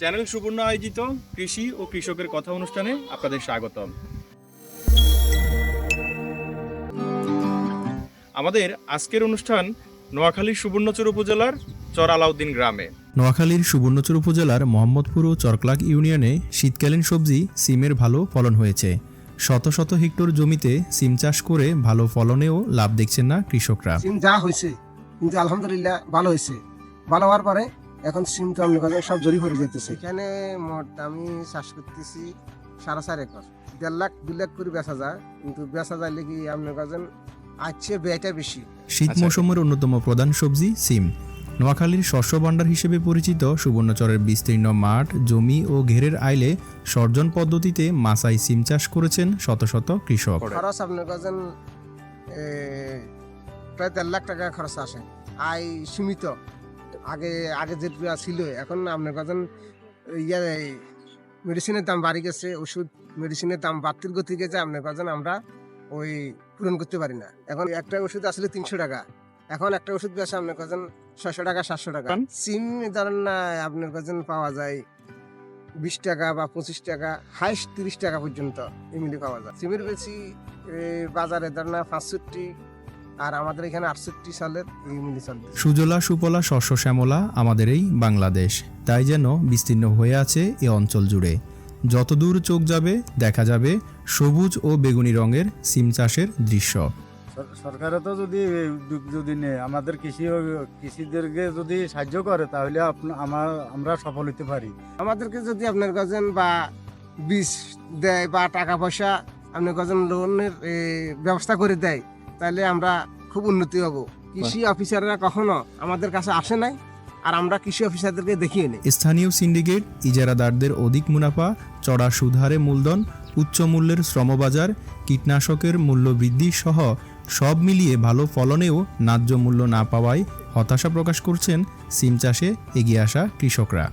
Channel সুবর্ণ আয়োজিত কৃষি ও কৃষকের কথা অনুষ্ঠানে আপনাদের স্বাগতম। আমাদের আজকের অনুষ্ঠান নোয়াখালীর সুবর্ণচর উপজেলার চর আলাউদ্দিন গ্রামে। নোয়াখালীর সুবর্ণচর উপজেলার মোহাম্মদপুর ও চরকলাক ইউনিয়নে শীতকালীন সবজি সিমের ভালো ফলন হয়েছে। শত শত হেক্টর জমিতে সিম চাষ করে ভালো ফলনেও লাভ দেখছেন না কৃষকরা। সিম যা হয়েছে কিন্তু আলহামদুলিল্লাহ ভালো হয়েছে। ভালো হওয়ার পরে এখন সিম তো আমরা সব জরি ভরে যেতেছে এখানে মোট আমি চাষ করতেছি সাড়ে চার একর। দেড় লাখ দু লাখ করে বেচা যায় কিন্তু বেচা যাইলে কি আপনার কাছে আছে ব্যয়টা বেশি। শীত আচ্ছা। মৌসুমের অন্যতম প্রধান সবজি সিম। নোয়াখালীর শস্য ভাণ্ডার হিসেবে পরিচিত সুবর্ণচরের বিস্তীর্ণ মাঠ জমি ও ঘেরের আইলে সর্জন পদ্ধতিতে মাসাই সিম চাষ করেছেন শত শত কৃষক। খরচ আপনার কাছে প্রায় দেড় লাখ টাকা খরচ আসে। আয় সীমিত। আগে আগে যেটা ছিল এখন আপনার কজন ইয়ে মেডিসিনের দাম বাড়ি গেছে ওষুধ মেডিসিনের দাম বাড়তির গতি গেছে আপনার কজন আমরা ওই পূরণ করতে পারি না। এখন একটা ওষুধ আসলে তিনশো টাকা। এখন একটা ওষুধ বেছে আপনার কজন ছশো টাকা সাতশো টাকা? সিম ধরেন না আপনার কজন পাওয়া যায় বিশ টাকা বা পঁচিশ টাকা হাইস্ট তিরিশ টাকা পর্যন্ত এমনি পাওয়া যায়। সিমের বেশি বাজারে ধরেন না পাঁচষট্টি আর আমাদের এখানে আটষট্টি সালের এই মিলি সুজলা সুফলা শস্য শ্যামলা আমাদের এই বাংলাদেশ। তাই যেন বিস্তীর্ণ হয়ে আছে এ অঞ্চল জুড়ে। যতদূর চোখ যাবে দেখা যাবে সবুজ ও বেগুনি রঙের সিম চাষের দৃশ্য। সর- সরকারে তো যদি উদ্যোগ যদি নেয় আমাদের কৃষি কৃষিদেরকে যদি সাহায্য করে তাহলে আমার আমরা সফল হতে পারি। আমাদেরকে যদি আপনার কাছেন বা বীজ দেয় বা টাকা পয়সা আপনার কাছেন লোনের ব্যবস্থা করে দেয় তাহলে আমরা খুব উন্নতি হব। কৃষি অফিসাররা কখনো আমাদের কাছে আসে নাই আর আমরা কৃষি অফিসারদেরকে দেখিয়ে নিই। স্থানীয় সিন্ডিকেট ইজারাদারদের অধিক মুনাফা চড়া সুদহারে মূলধন উচ্চ মূল্যের শ্রমবাজার কীটনাশকের মূল্য বৃদ্ধি সহ সব মিলিয়ে ভালো ফলনেও ন্যায্য মূল্য না পাওয়ায় হতাশা প্রকাশ করছেন সিম চাষে এগিয়ে আসা কৃষকরা।